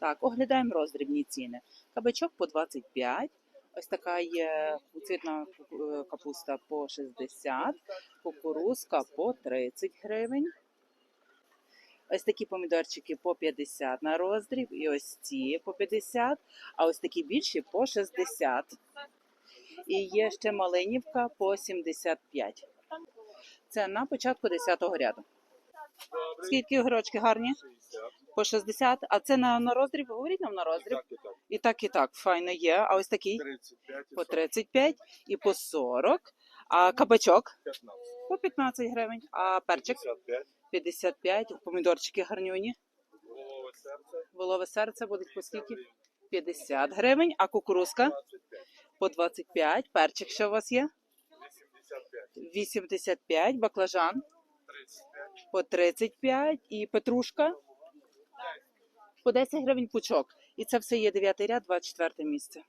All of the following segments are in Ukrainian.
Так, оглядаємо роздрібні ціни. Кабачок по 25, ось така є цвітна е, капуста по 60, кукурузка по 30 гривень. Ось такі помідорчики по 50 на роздріб, і ось ці по 50, а ось такі більші по 60. І є ще малинівка по 75. Це на початку 10-го ряду. Скільки огірочки гарні? По 60. А це на, на роздріб? Говоріть нам на роздріб. Так, і так. І так, і так, файно є. А ось такий 35 по 40, 35 і по 40. А кабачок 15. по 15 гривень. А перчик 55. 55. Помідорчики гарнюні. Серце. Волове серце будуть по скільки? 50 гривень. А кукурузка 25. по 25. Перчик що у вас є? 85. 85. Баклажан 35. по 35. І петрушка по 10 гривень пучок. І це все є 9 ряд, 24 місце.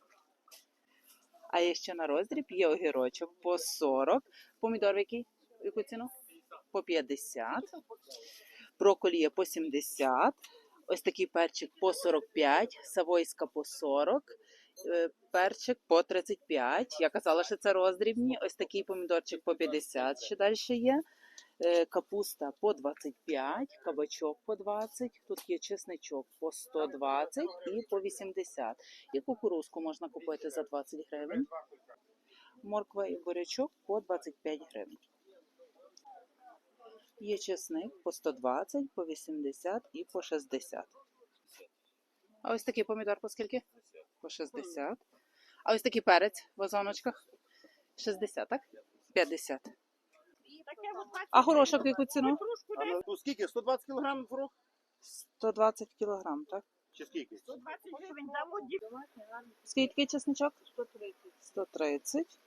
А є ще на роздріб є огірочок по 40. Помідор який? Яку ціну? По 50. Брокколі є по 70. Ось такий перчик по 45. Савойська по 40. е, Перчик по 35. Я казала, що це роздрібні. Ось такий помідорчик по 50. Ще далі є. Е, Капуста по 25, кабачок по 20, тут є чесничок по 120 і по 80. І кукурузку можна купити за 20 гривень. Морква і бурячок по 25 гривень. Є чесник по 120, по 80 і по 60. А ось такий помідор по скільки? По 60. А ось такий перець в вазоночках? 60, так? 50. А горошок в яку ціну? А на ну, скільки? 120 кг горох? 120 кілограм, так? Чи скільки? 120 гривень дамо Скільки чесничок? 130. 130.